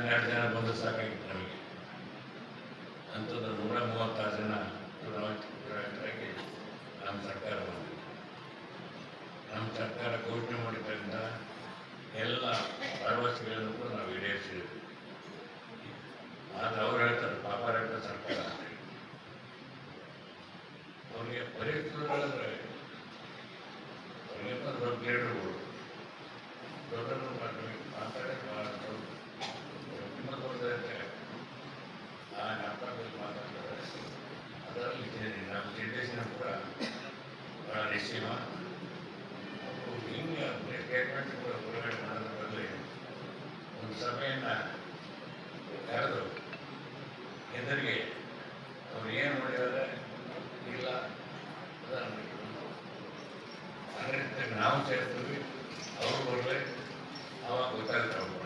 ಹನ್ನೆರಡು ಜನ ಬಂದು ಸಾಕಾಗಿತ್ತು ನಮಗೆ ಅಂಥದ್ದು ನೂರ ಮೂವತ್ತಾರು ಜನ ಚುನಾವಣೆಗೆ ನಮ್ಮ ಸರ್ಕಾರ ಬಂದಿದೆ ನಮ್ಮ ಸರ್ಕಾರ ಘೋಷಣೆ ಮಾಡಿದ್ದರಿಂದ ಎಲ್ಲ ಭರವಸೆಗಳನ್ನು ಕೂಡ ನಾವು ಈಡೇರಿಸಿದ್ವಿ ಆದರೆ ಅವ್ರು ಹೇಳ್ತಾರೆ ಪಾಪ ರಹಿತ ಸರ್ಕಾರ ಅಂತ ಅವ್ರಿಗೆ ಅವ್ರಿಗೆ ದೊಡ್ಡ ನಿಶ್ಚಯ ಹಿಂಗೆ ಕೂಡ ಹೊರಗಡೆ ಮಾಡೋದ್ರ ಒಂದು ಸಭೆಯನ್ನು ಕರೆದು ಎದುರಿಗೆ ಅವ್ರು ಏನು ಮಾಡಿದ್ದಾರೆ ಇಲ್ಲ ಅದರಿಂದ ನಾವು ಸೇರ್ತೀವಿ, ಅವರು ಬರಲಿ, ಅವಾಗ ಗೊತ್ತಾಗುತ್ತೆ ಅವ್ರು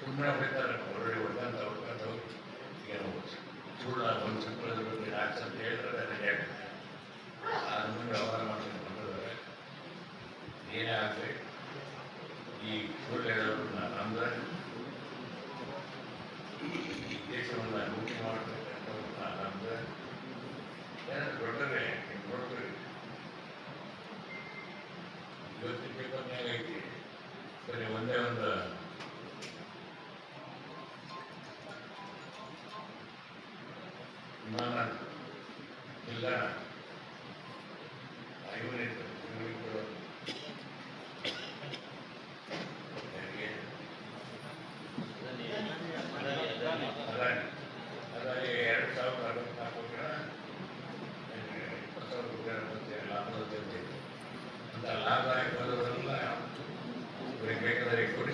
ಸುಮ್ಮನೆ ಹೊಡಿತಾರೆ. ಇವತ್ತಿನ ಪೇಪರ್ನಾಗ ಐತಿ ಸರಿ ಒಂದೇ ಒಂದು. ವಿಮಾನ ಇಲ್ಲ.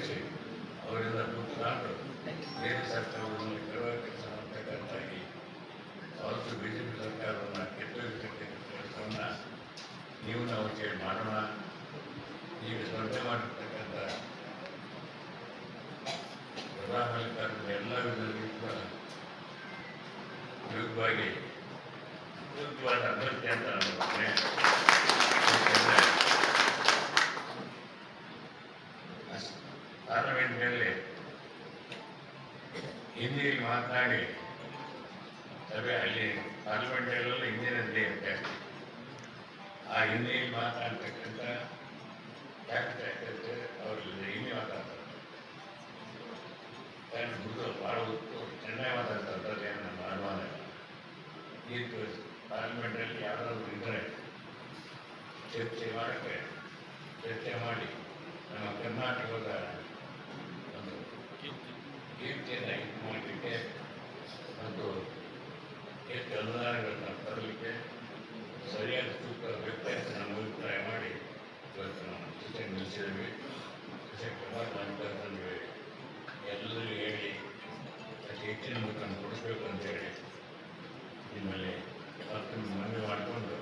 ಕೊಡಿಸಿ ಅವರಿಂದ ಕೂತ್ಕೊಂಡು ಬೇರೆ ಸರ್ಕಾರವನ್ನು ಕೆಡವ ಕೆಲಸ ಮಾಡ್ತಕ್ಕಂತಾಗಿ ಅವತ್ತು ಬಿ ಜೆ ಪಿ ಸರ್ಕಾರವನ್ನು ಕೆಟ್ಟೋಗಿರ್ತಕ್ಕಂಥ ಕೆಲಸವನ್ನು ನೀವು ನಾವು ಕೇಳಿ ಮಾಡೋಣ ಈಗ ಸ್ಪರ್ಧೆ ಮಾಡಿರ್ತಕ್ಕಂಥ ಪ್ರಧಾನಮಂತ್ರಿ ಎಲ್ಲ ವಿಧದಲ್ಲಿ ಕೂಡ ವಿರುದ್ಧವಾಗಿ ವಿರುದ್ಧವಾದ ಅಂತ ನನ್ನ ಮಾತನಾಡಿ, ಸಭೆ ಅಲ್ಲಿ ಪಾರ್ಲಿಮೆಂಟಲ್ಲೆಲ್ಲ ಹಿಂದಿನದ್ದೇ ಜಾಸ್ತಿ ಆ ಹಿಂದಿಯಲ್ಲಿ ಮಾತನಾಡ್ತಕ್ಕಂಥ ಯಾಕೆ ಅವರು ಹಿಂದಿ ಮಾತಾಡ್ತಾರೆ. ಹುಡುಗರು ಗುರು ಭಾಳ ಹೊತ್ತು ಚೆನ್ನಾಗಿ ಮಾತಾಡ್ತಾರೆ. ಏನು ನಮ್ಮ ಅನುಮಾನ ಈ ಪಾರ್ಲಿಮೆಂಟಲ್ಲಿ ಯಾರಾದರೂ ಇದ್ದರೆ ಚರ್ಚೆ ಮಾಡೋಕ್ಕೆ, ಚರ್ಚೆ ಮಾಡಿ ನಮ್ಮ ಕರ್ನಾಟಕದ ಹೆಚ್ಚಿನ ಮುಖಾಂತರ ಕೊಡಿಸ್ಬೇಕು ಅಂತೇಳಿ ನಿಮ್ಮಲ್ಲಿ ಮನವಿ ಮಾಡಿಕೊಂಡು